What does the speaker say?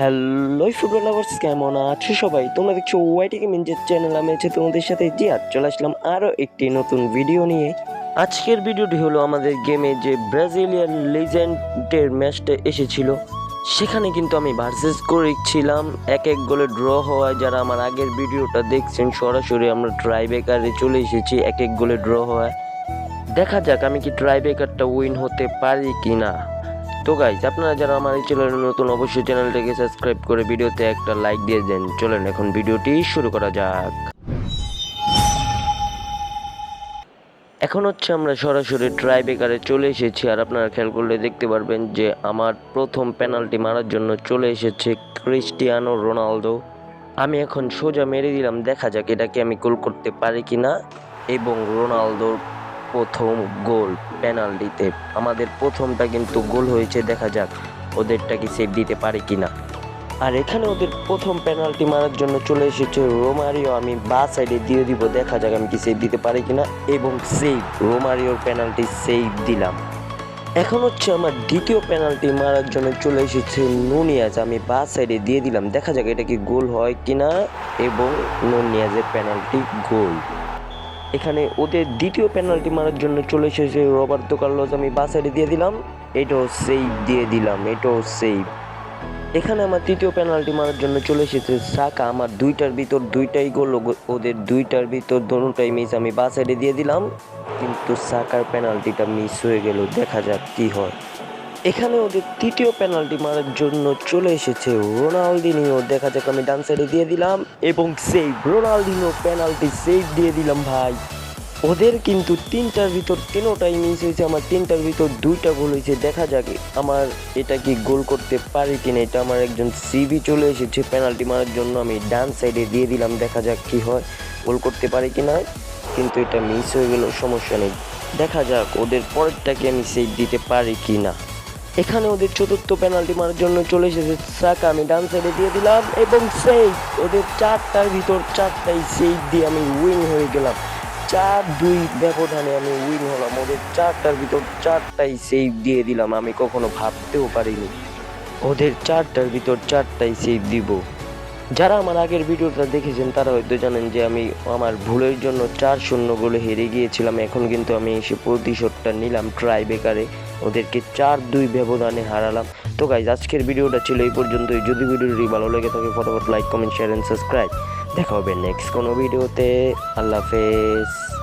Hello football lovers, কেমন আছো সবাই? তোমরা দেখছ ওয়াইটি গেমিং যে চ্যানেল আমি আছি তোমাদের সাথে জিয়াদ চলে আসলাম আরও একটি নতুন ভিডিও নিয়ে। আজকের ভিডিওটি হলো আমাদের গেমে যে ব্রাজিলিয়ান লিজেন্ডের ম্যাচটা এসেছিল। সেখানে কিন্তু আমি ভার্সেস করেছিলাম। এক এক গোলে ড্র হওয়ায় যারা আমার আগের ভিডিওটা দেখছেন, সরাসরি আমরা ট্রাইবেকারে চলে এসেছি, এক এক গোলে ড্র হওয়ায়। দেখা যাক আমি কি ট্রাইবেকারটা উইন হতে পারি কি না তো গাইজ আপনারা যারা আমার এই চ্যানেলে নতুন, অবশ্যই চ্যানেলটাকে সাবস্ক্রাইব করে ভিডিওতে একটা লাইক দিয়ে দেন। চলেন এখন ভিডিওটি শুরু করা যাক। এখন হচ্ছে আমরা সরাসরি ট্রাই ট্রাইবেকারে চলে এসেছি, আর আপনারা খেয়াল করলে দেখতে পারবেন যে আমার প্রথম পেনাল্টি মারার জন্য চলে এসেছে ক্রিস্টিয়ানো রোনালদো। আমি এখন সোজা মেরে দিলাম, দেখা যাক এটাকে আমি গোল করতে পারি কি না এবং রোনালদোর প্রথম গোল পেনাল্টিতে। আমাদের প্রথমটা কিন্তু গোল হয়েছে, দেখা যাক ওদেরটা কি সেভ দিতে পারে কি না আর এখানে ওদের প্রথম পেনাল্টি মারার জন্য চলে এসেছে রোমারিও। আমি বা সাইডে দিয়ে দিব, দেখা যাক আমি কি সেভ দিতে পারি কিনা। এবং সেভ রোমারিওর পেনাল্টি সেভ দিলাম। এখন হচ্ছে আমার দ্বিতীয় পেনাল্টি মারার জন্য চলে এসেছে নুনিয়াজ। আমি বা সাইডে দিয়ে দিলাম, দেখা যাক এটা কি গোল হয় কিনা। এবং নুনিয়াজের পেনাল্টি গোল। এখানে ওদের দ্বিতীয় পেনাল্টি মারার জন্য চলে এসেছে রবার্তো কার্লোস। আমি বা সাইডে দিয়ে দিলাম। এটাও সেভ দিয়ে দিলাম। এটাও সেভ এখানে আমার তৃতীয় পেনাল্টি মারার জন্য চলে এসেছে সাকা। আমার দুইটার ভিতর দুইটাই গোল ওদের দুইটার ভিতর দোনোটাই মিস আমি বা দিয়ে দিলাম। কিন্তু সাকার পেনাল্টিটা মিস হয়ে গেল। দেখা যাক কি হয়। এখানে ওদের তৃতীয় পেনাল্টি মারার জন্য চলে এসেছে রোনালদিনিও। দেখা যাক আমি ডান সাইডে দিয়ে দিলাম, এবং সেই রোনালদিনো পেনাল্টি সেভ দিয়ে দিলাম ভাই। ওদের কিন্তু তিনটার ভিতর তিনোটাই মিস হয়েছে, আমার তিনটার ভিতর দুইটা গোল হয়েছে। দেখা যাক আমার এটা কি গোল করতে পারি কিনা, এটা আমার একজন সিবি চলে এসেছে পেনাল্টি মারার জন্য। আমি ডান সাইডে দিয়ে দিলাম, দেখা যাক কি হয়, গোল করতে পারি কিনা। কিন্তু এটা মিস হয়ে গেল, সমস্যা নেই। দেখা যাক ওদের পরেরটাকে আমি সেভ দিতে পারি কি না এখানে ওদের চতুর্থ পেনাল্টি মারার জন্য চলে এসেছে সাকা আমি ডান সাইডে দিয়ে দিলাম এবং সেই ওদের চারটার ভিতর চারটাই সেভ দিয়ে আমি উইন হয়ে গেলাম। চার দুই ব্যবধানে আমি উইন হলাম। ওদের চারটার ভিতর চারটাই সেভ দিয়ে দিলাম। আমি কখনো ভাবতেও পারিনি। ওদের চারটার ভিতর চারটাই সেভ দিব। যারা আমার আগের ভিডিওটা দেখেছেন, তারা হয়তো জানেন যে আমি আমার ভুলের জন্য চার শূন্য গোলে হেরে গিয়েছিলাম। এখন কিন্তু আমি এসে প্রতিশোধটা নিলাম ট্রাই বেকারে ওদেরকে চার দুই ব্যবধানে হারালাম। তো গাইজ আজকের ভিডিওটা ছিল এই পর্যন্তই। যদি ভিডিওটি ভালো লেগে থাকে, ফটোফট like comment share and subscribe দেখা হবে নেক্সট কোনো ভিডিওতে। আল্লাহ হাফেজ।